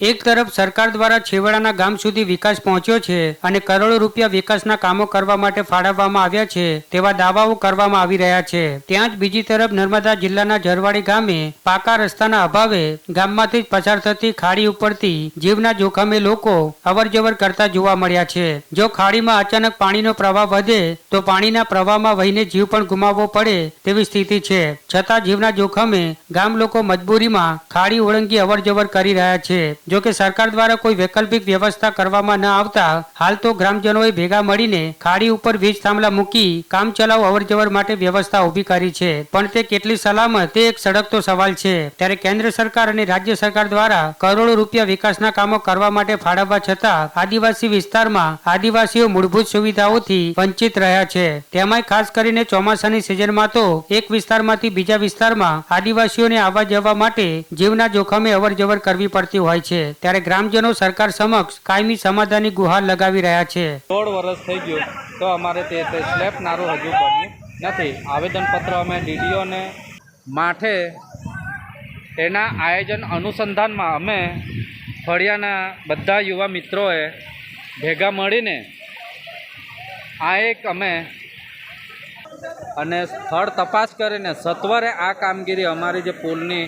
એક તરફ સરકાર દ્વારા છેવાડાના ગામ સુધી વિકાસ પહોંચ્યો છે અને કરોડો રૂપિયા વિકાસના કામો કરવા માટે ફાળવવામાં આવ્યા છે તેવા દાવાઓ કરવામાં આવી રહ્યા છે. ત્યાં જ બીજી તરફ નર્મદા જિલ્લાના ઝરવાડી ગામે પાકા રસ્તાના અભાવે ગામમાંથી જ પસાર થતી ખાડી ઉપરથી જીવના જોખમે લોકો અવરજવર કરતા જોવા મળ્યા છે. જો ખાડીમાં અચાનક પાણીનો પ્રવાહ વધે તો પાણીના પ્રવાહમાં વહીને જીવ પણ ગુમાવવો પડે તેવી સ્થિતિ છે. છતાં જીવના જોખમે ગામ લોકો મજબૂરીમાં ખાડી ઓળંગી અવરજવર કરી રહ્યા છે. જો કે સરકાર દ્વારા કોઈ વૈકલ્પિક વ્યવસ્થા કરવામાં ન આવતા, હાલ તો ગ્રામજનોએ ભેગા મળીને ખાડી ઉપર વીજ થાંભલા મૂકી કામ ચલાવ અવરજવર માટે વ્યવસ્થા ઊભી કરી છે. પણ તે કેટલી સલામત, તે એક સળગતો સવાલ છે. ત્યારે કેન્દ્ર સરકાર અને રાજ્ય સરકાર દ્વારા કરોડો રૂપિયા વિકાસના કામો કરવા માટે ફાળવવા છતાં આદિવાસી વિસ્તારમાં આદિવાસીઓ મૂળભૂત સુવિધાઓથી વંચિત રહ્યા છે. તેમાંય ખાસ કરીને ચોમાસાની સિઝનમાં તો એક વિસ્તારમાંથી બીજા વિસ્તારમાં આદિવાસીઓને આવવા જવા માટે જીવના જોખમે અવરજવર કરવી પડતી હોય છે. ત્યારે ગ્રામજનો સરકાર સમક્ષ કાયમી સમાધાનની ગુહાર લગાવી રહ્યા છે. દોઢ વર્ષ થઈ ગયું તો અમારે તે સ્લેબ નારું હજુ બન્યું નથી. આવેદનપત્ર અમે ડીડીઓને માઠે એના આયોજન અનુસંધાનમાં અમે ફળિયાના બધા યુવા મિત્રોએ ભેગા મળીને આ એક અમે અને સ્થળ તપાસ કરીને સત્વરે આ કામગીરી અમારી જે પુલની